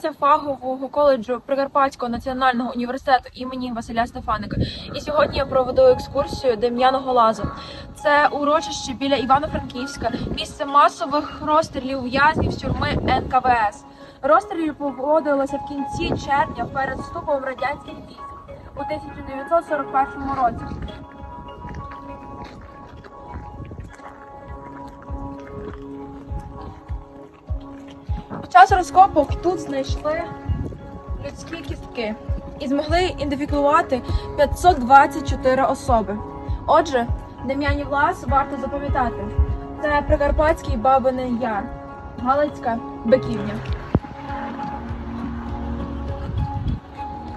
випускниця фахового коледжу Прикарпатського національного університету імені Василя Стефаника. І сьогодні я проведу екскурсію Дем'яного лазу. Це урочище біля Івано-Франківська, місце масових розстрілів в'язнів з тюрми НКВС. Розстріли проводилися в кінці червня перед вступом радянських військ у 1941 році. Під час розкопок тут знайшли людські кістки і змогли ідентифікувати 524 особи. Отже, Дем'янів Лас варто запам'ятати. Це Прикарпатський Бабиний Яр, Галицька Биківня.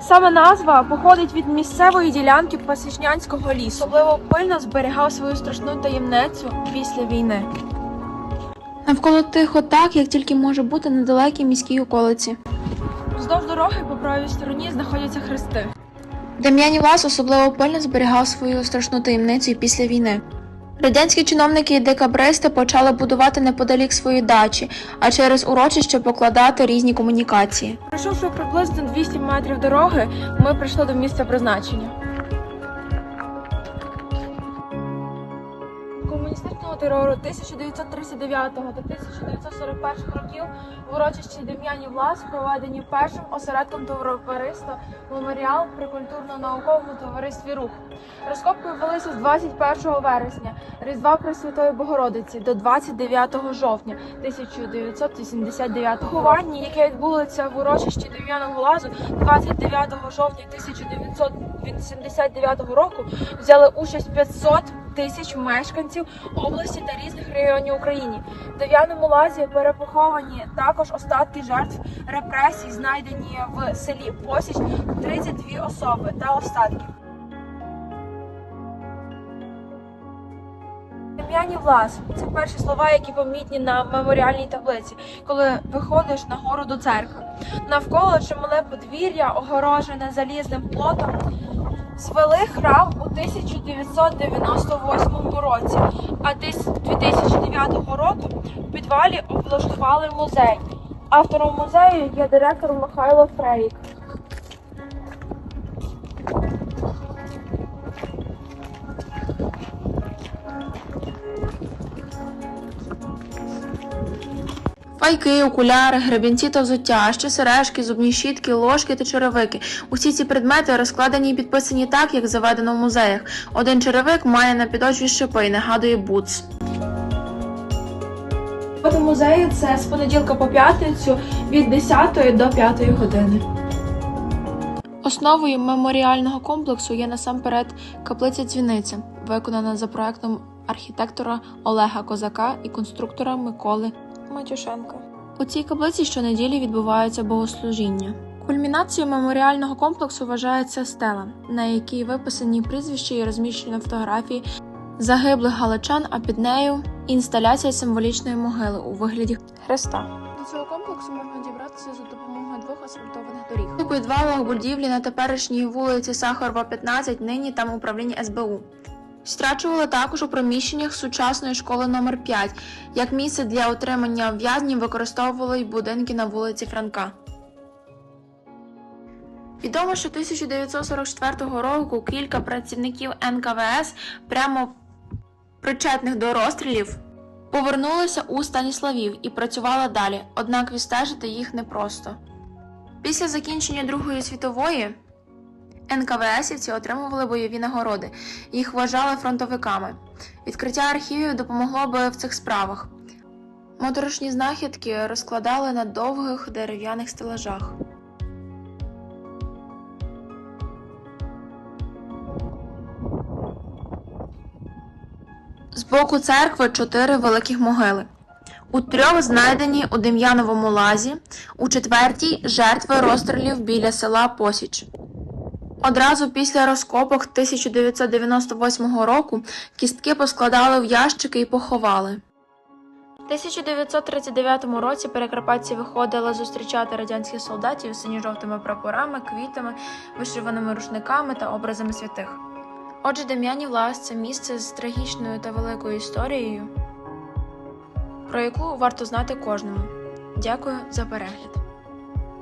Саме назва походить від місцевої ділянки Пасічнянського лісу. Особливо пильно зберігав свою страшну таємницю після війни. Навколо тихо так, як тільки може бути на далекій міській околиці. Вздовж дороги по правій стороні знаходяться хрести. Дем'янів Лас особливо пильно зберігав свою страшну таємницю і після війни. Радянські чиновники і декабристи почали будувати неподалік свої дачі, а через урочище покладати різні комунікації. Пройшовши приблизно 200 метрів дороги, ми прийшли до місця призначення. Терору 1939 та 1941 років в урочищі Дем'янів Влас проведені першим осередком товариства меморіал при культурно-науковому товаристві Рух. Розкопки велися з 21 вересня Різдва Пресвятої Богородиці до 29 жовтня 1989 року. Ховання, яке відбулося в урочищі Дем'яного Лазу 29 жовтня 1989 року, взяли участь 500 тисяч мешканців області та різних районів України. В Дев'яному лазі перепоховані також остатки жертв репресій, знайдені в селі Посіч 32 особи та остатки. Дем'янів лаз це перші слова, які помітні на меморіальній таблиці, коли виходиш на гору до церкви. Навколо чимале подвір'я, огорожене залізним плотом, звели храм у 1998 році, а десь 2009 року в підвалі облаштували музей. Автором музею є директор Михайло Фрейк. Файки, окуляри, гребінці та взуття, ще сережки, зубні щітки, ложки та черевики. Усі ці предмети розкладені і підписані так, як заведено в музеях. Один черевик має на підошві шипи і нагадує бутс. Робота музею це з понеділка по п'ятницю від 10 до 5 години. Основою меморіального комплексу є насамперед каплиця дзвіниця, виконана за проектом архітектора Олега Козака і конструктора Миколи Матюшенка. У цій каплиці щонеділі відбуваються богослужіння. Кульмінацією меморіального комплексу вважається стела, на якій виписані прізвища і розміщені фотографії загиблих галичан, а під нею інсталяція символічної могили у вигляді хреста. До цього комплексу можна дібратися за допомогою двох асфальтованих доріг. У підвалах будівлі на теперішній вулиці Сахарова, 15, нині там управління СБУ. Страчували також у приміщеннях сучасної школи номер 5 Як місце для отримання в'язнів використовували й будинки на вулиці Франка. Відомо, що 1944 року кілька працівників НКВС, прямо причетних до розстрілів, повернулися у Станіславів і працювали далі, однак відстежити їх непросто. Після закінчення Другої світової НКВСівці отримували бойові нагороди, їх вважали фронтовиками. Відкриття архівів допомогло би в цих справах. Моторошні знахідки розкладали на довгих дерев'яних стелажах. З боку церкви чотири великих могили. У трьох знайдені у Дем'яновому лазі, у четвертій жертви розстрілів біля села Посіч. Одразу після розкопок 1998 року кістки поскладали в ящики і поховали. В 1939 році перекарпатці виходили зустрічати радянських солдатів з синьо-жовтими прапорами, квітами, вишиваними рушниками та образами святих. Отже, Дем'янів Лас це місце з трагічною та великою історією, про яку варто знати кожному. Дякую за перегляд.